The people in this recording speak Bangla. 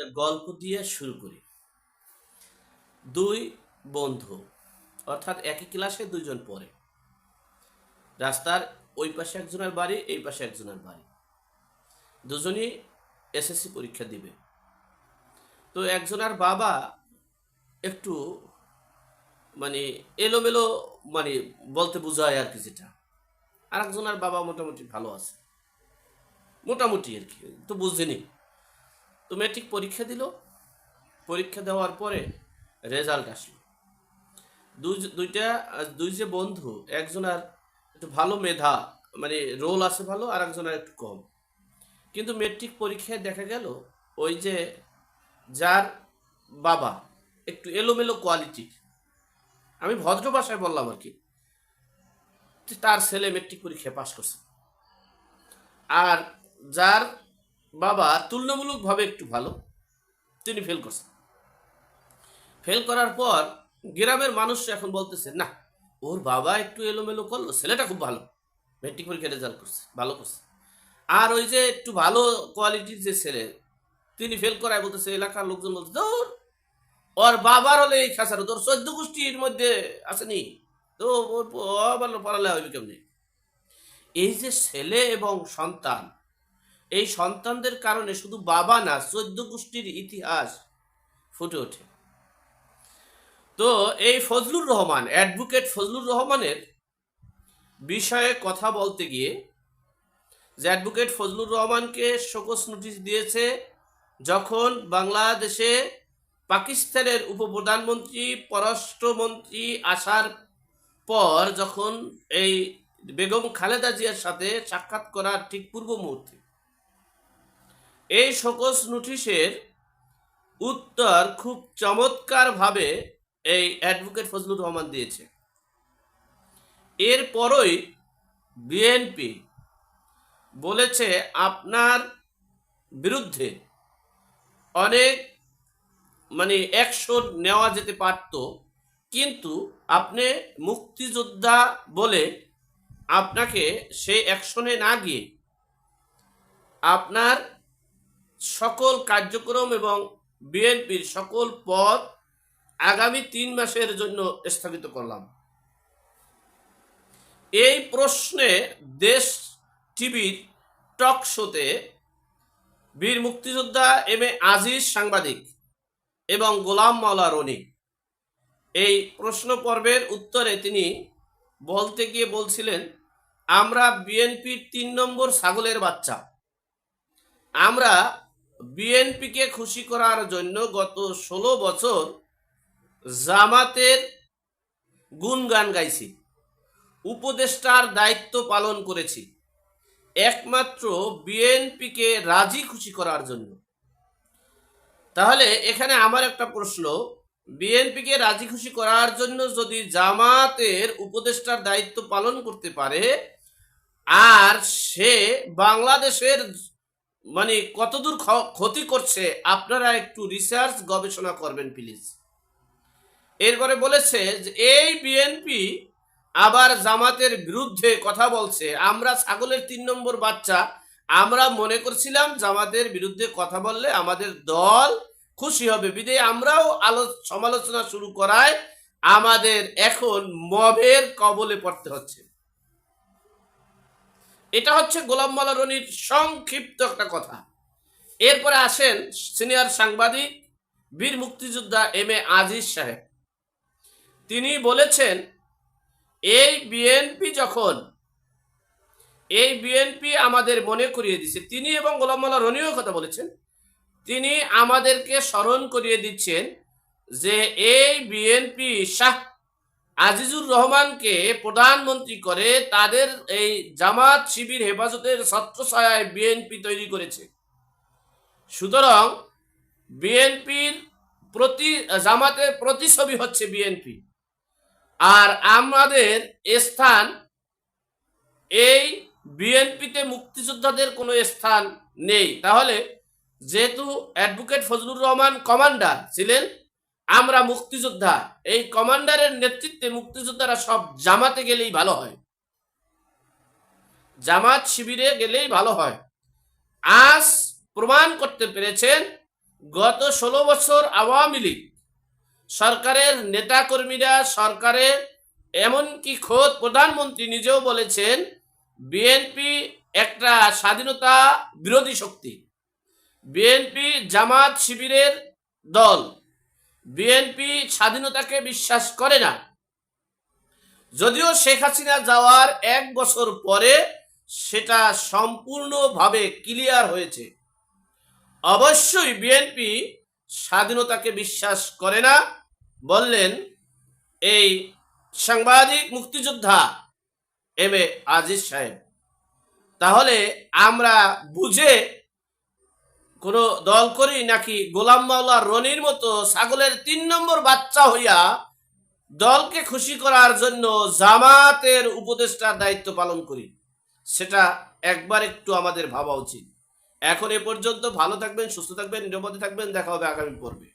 একটা গল্প দিয়ে শুরু করি। দুই বন্ধু, অর্থাৎ একই ক্লাসে দুইজন পড়ে। রাস্তার ওই পাশে একজনের বাড়ি, এই পাশে একজনের বাড়ি। দুজনই এসএসসি পরীক্ষা দিবে। তো একজনের বাবা একটু মানে এলোমেলো মানে বলতে বোঝায় আর কি যেটা। আর একজনের বাবা মোটামুটি ভালো আছে। মোটামুটি আর কি, তো বুঝিনি। তো মেট্রিক পরীক্ষা দিল? পরীক্ষা দেওয়ার পরে রেজাল্ট আসলো। দুই দুইটা, দুই যে বন্ধু একজনের একটু ভালো মেধা মানে রোল আছে ভালো, আর একজনের একটু কম। কিন্তু মেট্রিক পরীক্ষায় দেখা গেল, ওই যে যার বাবা একটু এলোমেলো কোয়ালিটির আমি ভদ্র ভাষায় বললাম আর কি তার ছেলে মেট্রিক পরীক্ষায় পাশ করছে। আর যার বাবা তুলনামূলকভাবে একটু ভালো। তিনি ফেল করছেন। ফেল করার পর গ্রামের মানুষ এখন বলতেছে, না, ওর বাবা একটু এলোমেলো করল, ছেলেটা খুব ভালো। মেট্রিক পরীক্ষা রেজাল্ট করছে, ভালো করছে। আর ওই যে একটু ভালো কোয়ালিটির যে ছেলে, তিনি ফেল করায় বলতেছে, এলাকার লোকজন বলছে তোর ওর বাবার হলে এই খাসারো তোর চোদ্দ গোষ্ঠীর মধ্যে আসেনি। তো ওর পড়ালে হবে কেমনি? এই যে ছেলে এবং সন্তান এই সন্তানদের কারণে শুধু বাবা না, চোদ্দ গোষ্ঠীর ইতিহাস ফুটে ওঠে। তো এই ফজলুর রহমান অ্যাডভোকেট ফজলুর রহমানের বিষয়ে কথা বলতে গিয়ে যে অ্যাডভোকেট ফজলুর রহমানকে শোকস নোটিশ দিয়েছে, যখন বাংলাদেশে পাকিস্তানের উপপ্রধানমন্ত্রী, পররাষ্ট্রমন্ত্রী আসার পর যখন এই বেগম খালেদা জিয়ার সাথে সাক্ষাৎ করার ঠিক পূর্ব মুহূর্তে এই শোকস নোটিশের উত্তর খুব চমৎকারভাবে এই অ্যাডভোকেট ফজলুর রহমান দিয়েছে। এরপরই বিএনপি বলেছে, আপনার বিরুদ্ধে অনেক মানে অ্যাকশন নেওয়া যেতে পারত, কিন্তু আপনি মুক্তিযোদ্ধা বলে আপনাকে সেই অ্যাকশনে না গিয়ে আপনার সকল কার্যক্রম এবং বিএনপির সকল পদ আগামী তিন মাসের জন্য স্থগিত করলাম। এই প্রশ্নে দেশ টিভির টক শোতে বীর মুক্তিযোদ্ধা এম এ আজিজ সাংবাদিক এবং গোলাম মাওলা রনি এই প্রশ্ন পর্বের উত্তরে তিনি বলতে গিয়ে বলছিলেন, আমরা বিএনপির তিন নম্বর ছাগলের বাচ্চা। আমরা বিএনপিকে খুশি করার জন্য গত ষোলো বছর জামাতের গুণগান গাইছি। উপদেষ্টার দায়িত্ব পালন করেছি। একমাত্র বিএনপিকে রাজি খুশি করার জন্য। তাহলে এখানে আমার একটা প্রশ্ন, বিএনপিকে রাজি খুশি করার জন্য যদি জামাতের উপদেষ্টার দায়িত্ব পালন করতে পারে, আর সে বাংলাদেশের মানে কতদূর ক্ষতি করছে, আপনারা একটু রিসার্চ গবেষণা করবেন প্লিজ এরপরে বলেছে যে, এই বিএনপি আবার জামাতের বিরুদ্ধে কথা বলছে, আমরা ছাগলের তিন নম্বর বাচ্চা, আমরা মনে করছিলাম জামাতের বিরুদ্ধে কথা বললে আমাদের দল খুশি হবে। বিদে, আমরাও আলো, সমালোচনা শুরু করায় আমাদের এখন মবের কবলে পড়তে হচ্ছে। এটা হচ্ছে গোলাম মালা রনির সংক্ষিপ্ত একটা কথা। এরপরে আসেন সিনিয়র সাংবাদিক, বীর মুক্তিযোদ্ধা এম এ আজিজ সাহেব। তিনি বলেছেন, এই বিএনপি যখন, এই বিএনপি আমাদের মনে করিয়ে দিচ্ছে তিনি এবং গোলাম মাল্লা রনিও কথা বলেছেন, তিনি আমাদেরকে স্মরণ করিয়ে দিচ্ছেন যে এই বিএনপি শাহ আজিজুর রহমানকে প্রধানমন্ত্রী করে তাদের এই জামাত শিবির হেফাজতের ছত্রছায়ায় বিএনপি তৈরি করেছে। সুতরাং বিএনপির প্রতি, জামাতের প্রতিছবি হচ্ছে বিএনপি। আর আমাদের স্থান, এই বিএনপিতে মুক্তিযোদ্ধাদের কোনো স্থান নেই। তাহলে যেহেতু অ্যাডভোকেট ফজলুর রহমান কমান্ডার ছিলেন আমরা মুক্তিযোদ্ধা, এই কমান্ডারের নেতৃত্বে মুক্তিযোদ্ধারা সব জামাতে গেলেই ভালো হয়। জামাত শিবিরে গেলেই ভালো হয়। আজ প্রমাণ করতে পেরেছেন, গত ষোলো বছর আওয়ামী লীগ, সরকারের নেতাকর্মীরা সরকারের এমনকি খোদ প্রধানমন্ত্রী নিজেও বলেছেন, বিএনপি একটা স্বাধীনতা বিরোধী শক্তি। বিএনপি জামাত শিবিরের দল। বিএনপি স্বাধীনতাকে বিশ্বাস করে না। যদিও শেখ হাসিনা যাওয়ার এক বছর পরে সেটা সম্পূর্ণভাবে ক্লিয়ার হয়েছে। অবশ্যই বিএনপি স্বাধীনতাকে বিশ্বাস করে না বললেন এই সাংবাদিক মুক্তিযোদ্ধা এম এ আজিজ সাহেব। তাহলে আমরা বুঝে কোনো দল করি নাকি গোলাম মাওলা রনির মতো ছাগলের তিন নম্বর বাচ্চা হইয়া দলকে খুশি করার জন্য জামাতের উপদেষ্টার দায়িত্ব পালন করি। সেটা একবার একটু আমাদের ভাবা উচিত। এখন এ পর্যন্ত ভালো থাকবেন, সুস্থ থাকবেন, নিরাপদে থাকবেন। দেখা হবে আগামী পর্বে।